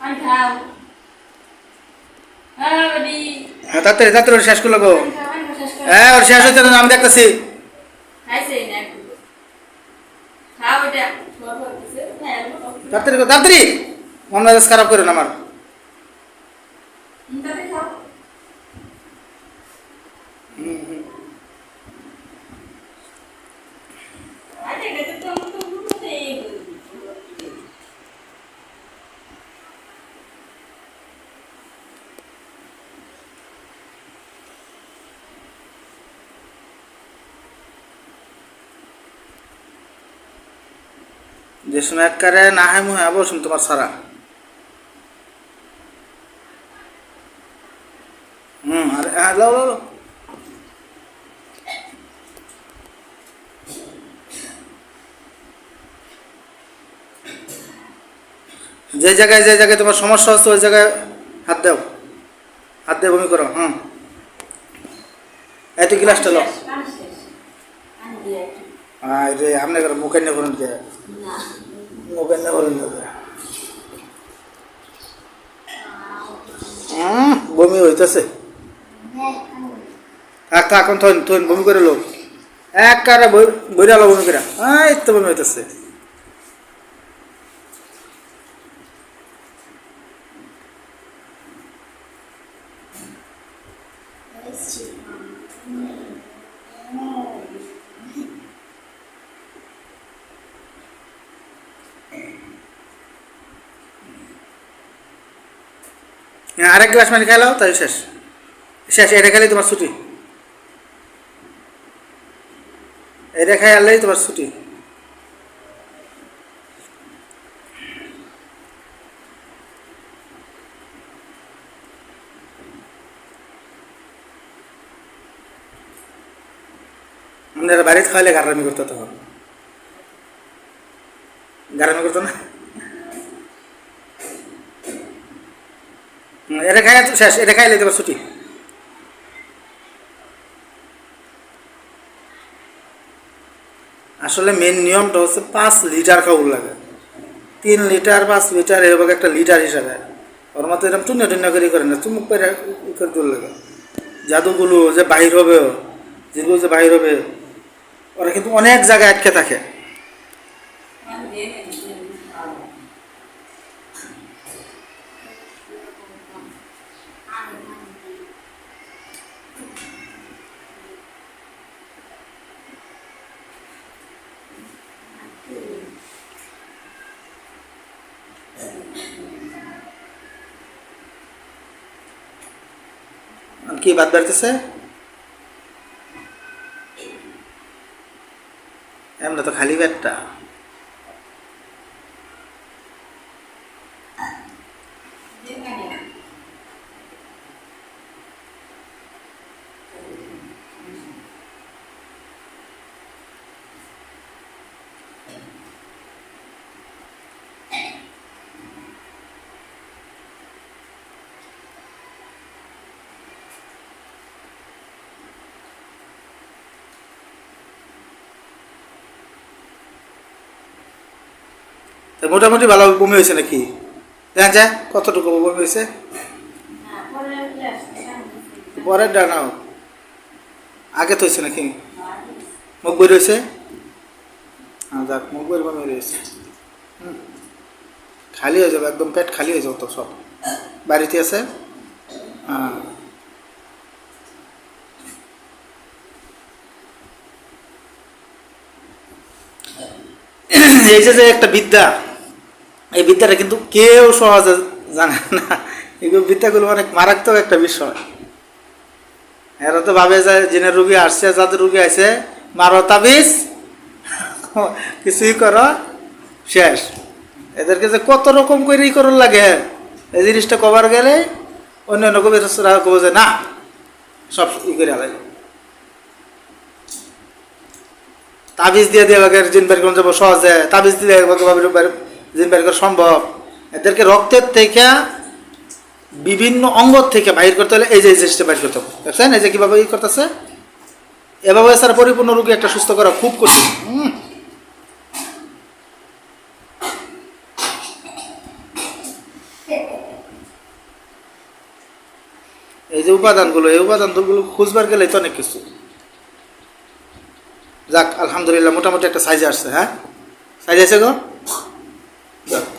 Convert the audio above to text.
হ্যাঁ হ্যাঁ তাড়াতাড়ি তাড়াতাড়ি শেষ করল গো। শেষ করো। হ্যাঁ ওর শেষ হচ্ছে আমি দেখতেছি। হ্যাঁ তাড়াতাড়ি তাড়াতাড়ি। মন মেজাজ খারাপ করে না আমার। তাতে খাও আরে এটা তো তো তো তো এই যে সময় একবারে না হয় মুহে বসুন তোমার সারা। হুম, আর হ্যাঁ লাও লাও। যে জায়গায় যে জায়গায় তোমার সমস্যা হচ্ছে, ওই জায়গায় হাত দাও। হাত দিয়ে বমি করো, হুম। এই তো গ্লাসটা লো কে? না। মুখে নিয়ে করুন হুম বমি হইতেছে। থাক থাক এখন থইন থইন বমি করে লোক এক কারে বইরালো বমি করে। এই তো বমি হইতেছে। আরেক গ্লাস মানে খাইলাও তাই শেষ। শেষ, এটা খাইলেই তোমার ছুটি। এটা খাই আনলেই তোমার ছুটি। আপনারা বাড়িতে খাইলে গারামি করতে তখন গারামি করতো না। এটা খাই শেষ, এটা খাইলে তোমার ছুটি আসলে মেন নিয়মটা হচ্ছে পাঁচ লিটার খাওয়ার লাগে। তিন লিটার, পাঁচ লিটার এরকম একটা লিটার হিসাবে। ওর মতো এরকম টুন্য টুন্য করে করে না, চুমুক করে করে তোর লাগে। জাদুগুলো যে বাহির হবে যেগুলো যে বাহির হবে ওরা কিন্তু অনেক জায়গায় আটকে থাকে। কি বাদ বাড়তেছে এমনি তো খালি পেটটা তো মোটামুটি ভালো বমি হয়েছে নাকি? দেখা যায় কতটুকু বমি হয়েছে? হ্যাঁ পরের ডানাও আগে তো হয়েছে নাকি? মুখ বই রয়েছে হ্যাঁ যাক, মুখ বই বমি রয়েছে। খালি হয়ে যাবে, একদম পেট খালি হয়ে যাবে তো সব। বাড়িতে আছে? হ্যাঁ। এই যে একটা বিদ্যা এই বিদ্যাটা কিন্তু কেউ সহজে জানে না। এগুলো বিদ্যাগুলো অনেক মারাত্মক একটা বিষয়। এরা তো ভাবে যে জিনের রুগী আসছে যাদের রুগী আছে মারো তাবিজ, কিছুই করো, শেষ। এদেরকে যে কত রকম করে ই করার লাগে। এই জিনিসটা কবার গেলে অন্য অন্য কবিরা কব যে না, সব ই করে আলাদা তাবিজ দিয়ে দিয়ে বাগের জিন বের করে যাব সহজে তাবিজ দিলে বাগের জিন বের করা সম্ভব। এদেরকে রক্তের থেকে বিভিন্ন অঙ্গ থেকে বাহির করতে হলে এই যে জিনিসটা বাহির করতে হবে। দেখছেন? এই যে কীভাবে ই করতেছে? এভাবে স্যার পরিপূর্ণ রোগী একটা সুস্থ করা খুব কঠিন। এই যে উপাদানগুলো, এই উপাদানগুলো খুঁজবার গেলে তো অনেক কিছু। যাক, আলহামদুলিল্লাহ, মোটামুটি একটা সাইজে আসছে হ্যাঁ? সাইজ আছে গো? Yeah.